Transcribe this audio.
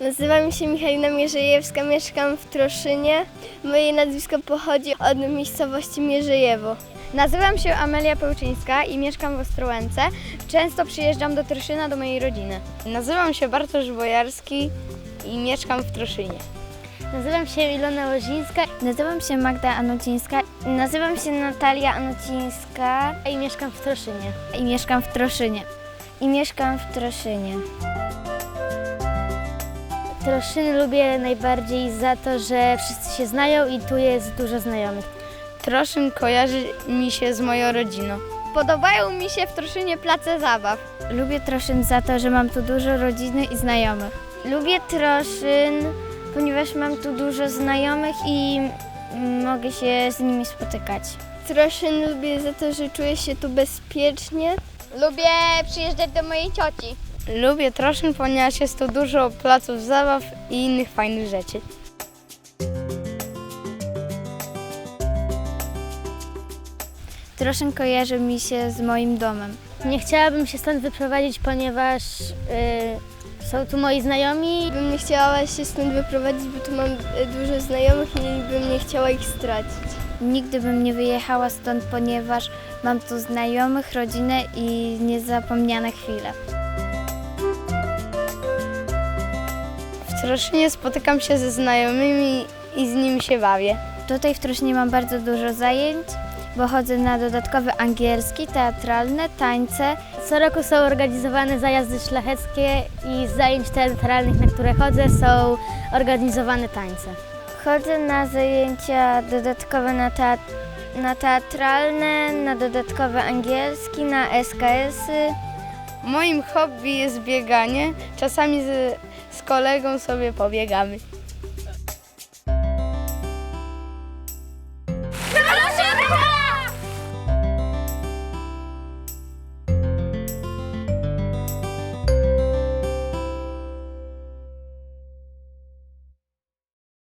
Nazywam się Michalina Mierzejewska, mieszkam w Troszynie. Moje nazwisko pochodzi od miejscowości Mierzejewo. Nazywam się Amelia Pełczyńska i mieszkam w Ostrołęce. Często przyjeżdżam do Troszyna do mojej rodziny. Nazywam się Bartosz Bojarski i mieszkam w Troszynie. Nazywam się Ilona Łozińska. Nazywam się Magda Anucińska. Nazywam się Natalia Anucińska i mieszkam w Troszynie. I mieszkam w Troszynie. I mieszkam w Troszynie. Troszyn lubię najbardziej za to, że wszyscy się znają i tu jest dużo znajomych. Troszyn kojarzy mi się z moją rodziną. Podobają mi się w Troszynie place zabaw. Lubię Troszyn za to, że mam tu dużo rodziny i znajomych. Lubię Troszyn, ponieważ mam tu dużo znajomych i mogę się z nimi spotykać. Troszyn lubię za to, że czuję się tu bezpiecznie. Lubię przyjeżdżać do mojej cioci. Lubię Troszyn, ponieważ jest tu dużo placów zabaw i innych fajnych rzeczy. Troszyn kojarzy mi się z moim domem. Nie chciałabym się stąd wyprowadzić, ponieważ y, są tu moi znajomi. Bym nie chciała się stąd wyprowadzić, bo tu mam e, dużo znajomych i bym nie chciała ich stracić. Nigdy bym nie wyjechała stąd, ponieważ mam tu znajomych, rodzinę i niezapomniane chwile. W Troszynie spotykam się ze znajomymi i z nimi się bawię. Tutaj w Troszynie mam bardzo dużo zajęć, bo chodzę na dodatkowy angielski, teatralne, tańce. Co roku są organizowane zajazdy szlacheckie i z zajęć teatralnych, na które chodzę, są organizowane tańce. Chodzę na zajęcia dodatkowe na, teat- na teatralne, na dodatkowy angielski, na SKS-y. Moim hobby jest bieganie. Czasami z, z kolegą sobie pobiegamy.